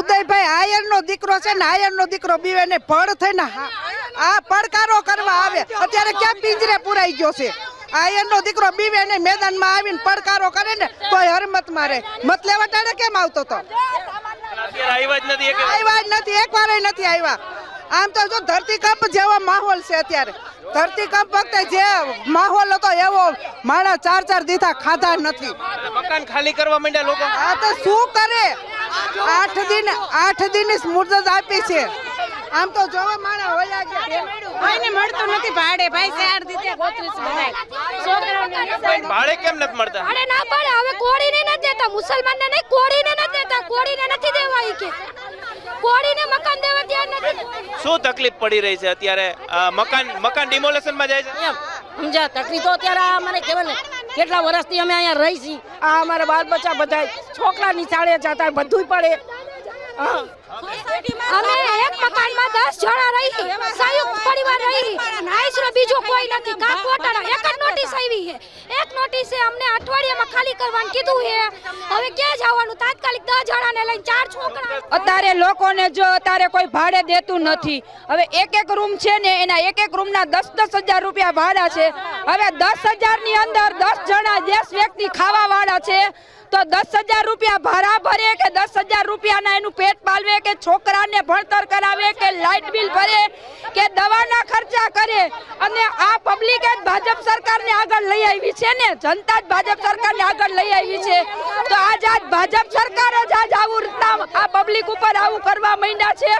ઉદયભાઈ આયર નો દીકરો છે ને આયર નો દીકરો બીવે ને પડ થઈને હા- આ પડકારો કરવા આવે. અત્યારે ક્યાં પિંજરે પુરાઈ ગયો છે? આયર નો દીકરો બીવે ને મેદાનમાં આવીને પડકારો કરે ને કોઈ હરમત મારે. મત લેવા ટાણે કેમ આવતો તો? આવ્યા જ નથી આવ્યા જ નથી એક વાર નથી આવ્યા. આમ તો જો ધરતીકંપ જેવો માહોલ છે અત્યારે. ધરતીકંપ વખતે જે માહોલ હતો એવો માણસ ચાર ચાર દીધા ખાધા નથી. મકાન ખાલી કરવા માંડ્યા લોકો. આ તો શું કરે? આઠ દિન આઠ દિન મુદત આપી છે. આમ તો જોવા માણા હોયા ગયા કોઈને મળતું નથી ભાડે. ભાઈ ચાર દીધે ગોત્રીસ બધાય છોકરાઓને ભાડે કેમ નથી મળતા? અરે ના પડે હવે કોળીને નથી દેતા. મુસલમાનને નહીં કોળીને નથી દેતા. કોળીને નથી દેવા ઈ કે. કોળીને મકાન દેવા ત્યાં નથી. શું તકલીફ પડી રહી છે અત્યારે? આ મકાન મકાન ડિમોલેશનમાં જાય છે? એમ. સમજા તકલીફ તો અત્યારે મને કહેવાય ને. કેટલા વર્ષથી અમે અહીંયા રહી છીએ? આ અમારા બાળ બચ્ચા બધા છોકરા નિશાળે જતા બધું પડે. હા. અમે એક મકાનમાં દસ જણા રહી, સંયુક્ત પરિવાર રહી. નાઈસરો બીજો કોઈ નથી. કા એક જ નોટિસ આવી છે. એક નોટિસે અમને અઠવાડિયામાં ખાલી કરવાનું કીધું છે હવે ક્યાં જવાનું? તાત્કાલિક 10 જણાને લઈને ચાર છોકરા અત્યારે લોકોને જો અત્યારે કોઈ ભાડે દેતું નથી. હવે એક એક રૂમ છે ને, એના એક એક રૂમના દસ દસ હજાર રૂપિયા ભાડા છે. હવે દસ હજારની અંદર દસ જણા દસ વ્યક્તિ ખાવા વાળા છે, તો દસ હજાર રૂપિયા ભાડા ભરે કે દસ હજાર રૂપિયાના એનું પેટ પાલવે કે છોકરાને ભણતર કરાવે કે લાઇટ બિલ ભરે કે કરે અને આ પબ્લિક જ ભાજપ સરકારને આગળ લઈ આવી છે ને? જનતા જ ભાજપ સરકારને આગળ લઈ આવી છે. તો આજ આજ ભાજપ સરકાર જ આજ આવું રીતના આ પબ્લિક ઉપર આવું કરવા માંડ્યા છે.